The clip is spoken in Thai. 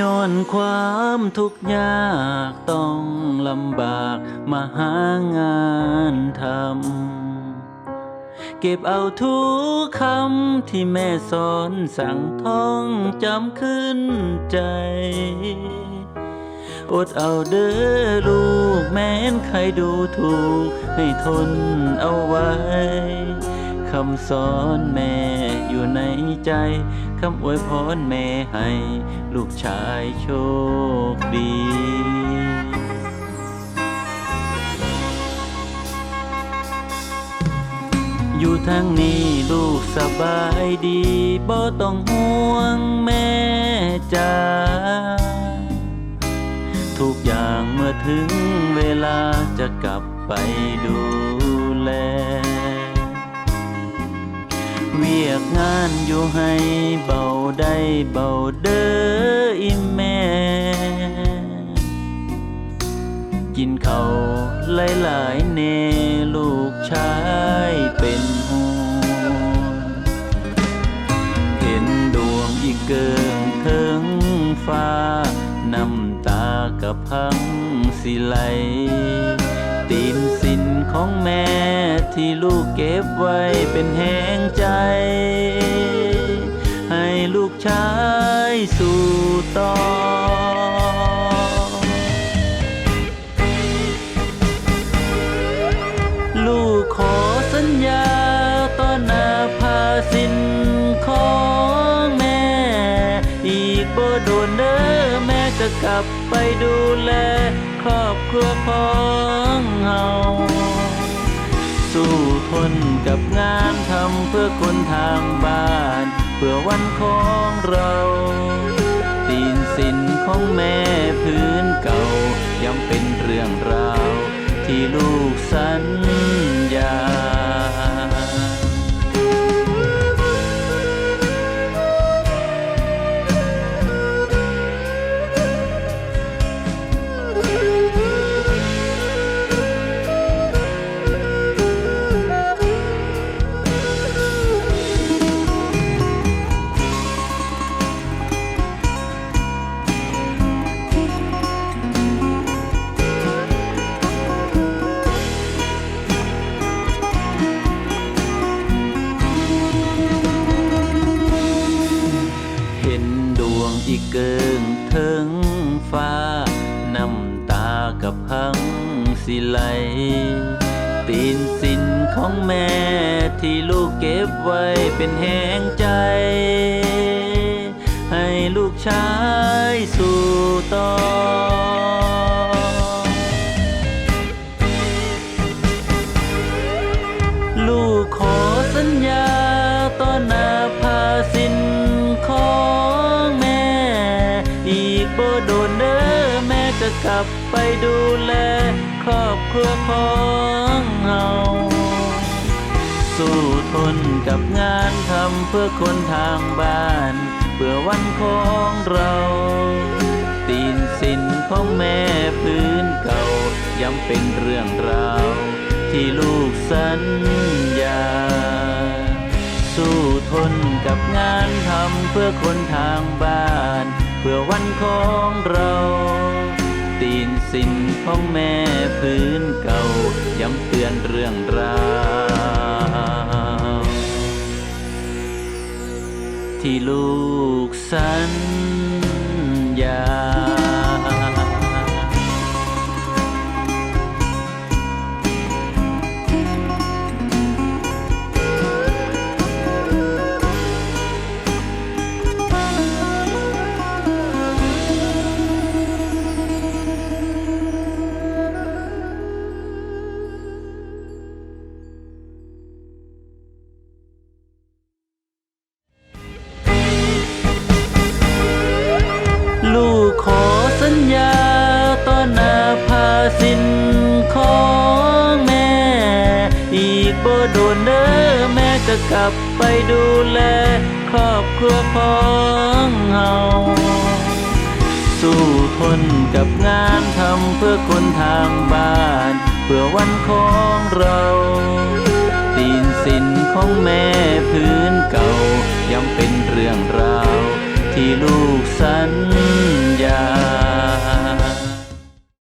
ย้อนความทุกข์ยากต้องลำบากมาหางานทำ เก็บเอาทุกคำที่แม่สอนสั่งท่องจำขึ้นใจ อดเอาเด้อลูกแม้นใครดูถูกให้ทนเอาไว้คำสอนแม่อยู่ในใจ คำอวยพรแม่ให้ ลูกชายโชคดีอยู่ทางนี้ลูกสบายดีบ่ต้องห่วงแม่จ้าทุกอย่างเมื่อถึงเวลาจะกลับไปดูแล เวียกงานอยู่ให้เบาได้เบาเด้ออีแม่ กินเขาวหลายๆเนลูกชายเป็นห่วงเห็นดวงอีกเกิงถึงฟ้า น้ำตากระพังสิไหลตีนสิน ของแม่ที่ลูกเก็บไว้เป็นแห่งใจ ให้ลูกชายสู่ต่อลูกขอสัญญาต่อหน้าภาสินของแม่ อีกบ่โดนเด้อแม่จะกลับไปดูแล ครอบครัวของเฮา สู้ทนกับงานทำเพื่อคนทางบ้าน เพื่อวันของเราตีนสินของแม่พื้นเก่ายังเป็นเรื่องราว ที่ลูกสัญญา สิไหล ตีนสินของแม่ที่ลูกเก็บไว้เป็นแหงใจ ให้ลูกชายสู่ต่อลูกขอสัญญาต่อหน้าภาสินของแม่ อีกบ่โดนเด้อแม่จะกลับไปดูแล ครอบครัวของเฮาสู้ทนกับงานทำเพื่อคนทางบ้าน เพื่อวันของเรา ตีนสินของแม่พื้นเก่าย้ำเป็นเรื่องราวที่ลูกสัญญา สู้ทนกับงานทำเพื่อคนทางบ้าน เพื่อวันของเรา ตีนสินของแม่พื้นเก่า ย้ำเตือนเรื่องราวที่ลูกสัญ สินของแม่ อีกบ่โดนเด้อแม่จะกลับไปดูแล ครอบครัวของเฮาสู้ทนกับงานทำเพื่อคนทางบ้าน เพื่อวันของเราตีนสินของแม่พื้นเก่าย้ำเป็นเรื่องราว ที่ลูกสัญญา